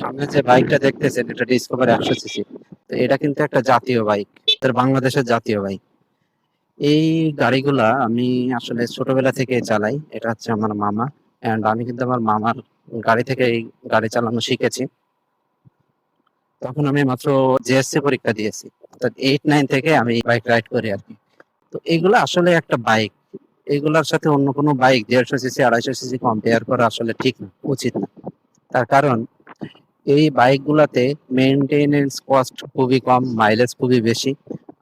সামনে যে বাইকটা দেখতেছেন, এটা ডিসকভার একশো সিসি তো এটা কিন্তু একটা জাতীয় বাইক, এটা বাংলাদেশের জাতীয় বাইক। এই গাড়িগুলা আমি আসলে ছোটবেলা থেকে চালাই, এটা হচ্ছে আমার মামা। এন্ড আমি কিন্তু আমার মামার গাড়ি থেকে এই গাড়ি চালানো শিখেছি। তখন আমি মাত্র জেএসসি পরীক্ষা দিয়েছি, অর্থাৎ এইট নাইন থেকে আমি বাইক রাইড করি আর কি। তো এগুলো আসলে একটা বাইক, এগুলোর সাথে অন্য কোনো বাইক দেড়শো সিসি আড়াইশো সিসি কম্পেয়ার করা আসলে ঠিক না, উচিত না। তার কারণ এই বাইকগুলাতে মেইনটেনেন্স কস্ট খুবই কম মাইলেজ খুবই বেশি।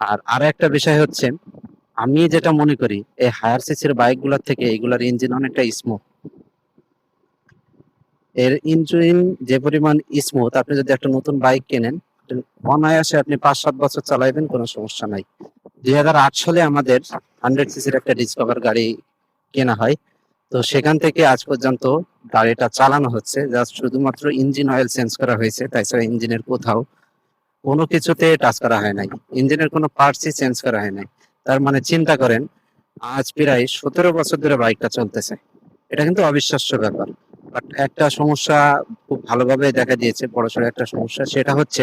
আর আর একটা বিষয় হচ্ছে, আমি যেটা মনে করি, এই হায়ার সিসির বাইকগুলোর থেকে এগুলার ইঞ্জিন অনেকটা স্মুথ এর ইঞ্জিন যে পরিমাণ স্মুথ আপনি যদি একটা নতুন বাইক কেনেন, অনায়াসে আপনি পাঁচ সাত বছর চালাইবেন, কোনো সমস্যা নাই। দুই হাজার আট সালে আমাদের হান্ড্রেড সিসির একটা ডিসকভার গাড়ি কেনা হয়। তো সেখান থেকে আজ পর্যন্ত গাড়িটা চালানো হচ্ছে জাস্ট শুধুমাত্র ইঞ্জিন অয়েল চেঞ্জ করা হয়েছে, তাছাড়া ইঞ্জিনের কোথাও কোনো কিছুতে টাচ করা হয় নাই। ইঞ্জিনের কোনো পার্টসই চেঞ্জ করা হয় নাই। তার মানে চিন্তা করেন, আজ প্রায় সতেরো বছর ধরে বাইকটা চলতেছে। এটা কিন্তু অবিশ্বাস্য ব্যাপার। বাট একটা সমস্যা খুব ভালোভাবে দেখা দিয়েছে, বড়সড় একটা সমস্যা, সেটা হচ্ছে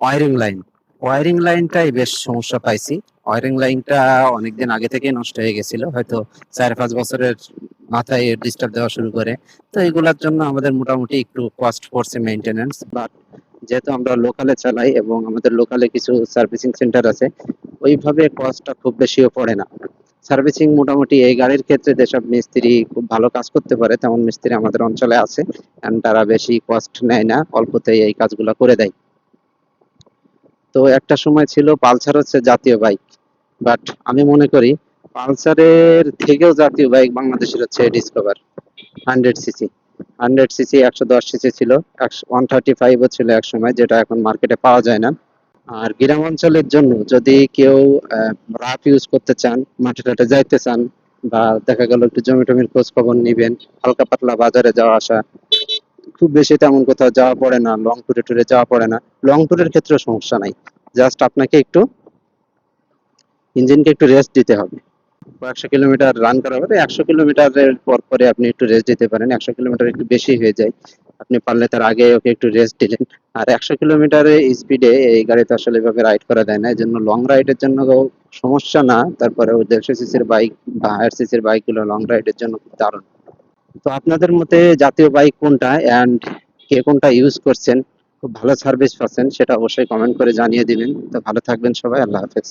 ওয়ারিং লাইন ওয়ারিং লাইনটাই বেশ সমস্যা পাইছি। ওয়ারিং লাইনটা অনেকদিন আগে থেকেই নষ্ট হয়ে গেছিল, হয়তো চার পাঁচ বছরের মাথায় ডিস্টার্ব দেওয়া শুরু করে। তো এগুলোর জন্য আমাদের মোটামুটি একটু কস্ট পড়ছে মেইনটেনেন্স বাট যেহেতু আমরা লোকালে চালাই এবং আমাদের লোকালে কিছু সার্ভিসিং সেন্টার আছে, ওইভাবে কস্টটা খুব বেশিও পড়ে না। সার্ভিসিং মোটামুটি এই গাড়ির ক্ষেত্রে যেসব মিস্ত্রি খুব ভালো কাজ করতে পারে, তেমন মিস্ত্রি আমাদের অঞ্চলে আছে তারা বেশি কস্ট নেয় না, অল্পতেই এই কাজগুলো করে দেয়। তো একটা সময় ছিল, পালসার হচ্ছে জাতীয় বাইক বাট আমি মনে করি পালসারের থেকেও জাতীয় বাইক বাংলাদেশের হচ্ছে Discover hundred CC hundred CC একশো দশ সিসি ছিল ওয়ান থার্টি ফাইভও ছিল এক সময়, যেটা এখন মার্কেটে পাওয়া যায় না। আর গ্রাম অঞ্চলের জন্য যদি কেউ রাফ ইউজ করতে চান, মাঠে টাটে যাইতে চান, বা দেখা গেল একটু জমি টমির খোঁজ খবর নিবেন, হালকা পাতলা বাজারে যাওয়া আসা খুব বেশি তেমন কোথাও যাওয়া পড়ে না লং ট্যুরে ট্যুরে যাওয়া পড়ে না। লং ট্যুরের ক্ষেত্রে সমস্যা নাই। জাস্ট আপনাকে একটু ইঞ্জিনকে একটু রেস্ট দিতে হবে। একশো কিলোমিটার রান করা হবে একশো কিলোমিটারের পর পরে আপনি একটু রেস্ট দিতে পারেন। একশো কিলোমিটার একটু বেশি হয়ে যায়। আপনি পারলে তার আগে ওকে একটু রেস্ট দিলেন। আর একশো কিলোমিটারের স্পিডে এই গাড়িতে আসলে এভাবে রাইড করা যায় না। এই জন্য লং রাইডের জন্য সমস্যা না। তারপরে দেড়শো সিসির বাইক বা হায়ার সিসির বাইকগুলো লং রাইডের জন্য দারুণ। তো আপনাদের মতে জাতীয় বাইক কোনটা অ্যান্ড কে কোনটা ইউজ করছেন? খুব ভালো সার্ভিস পাচ্ছেন, সেটা অবশ্যই কমেন্ট করে জানিয়ে দিবেন। তো ভালো থাকবেন সবাই, আল্লাহ হাফেজ।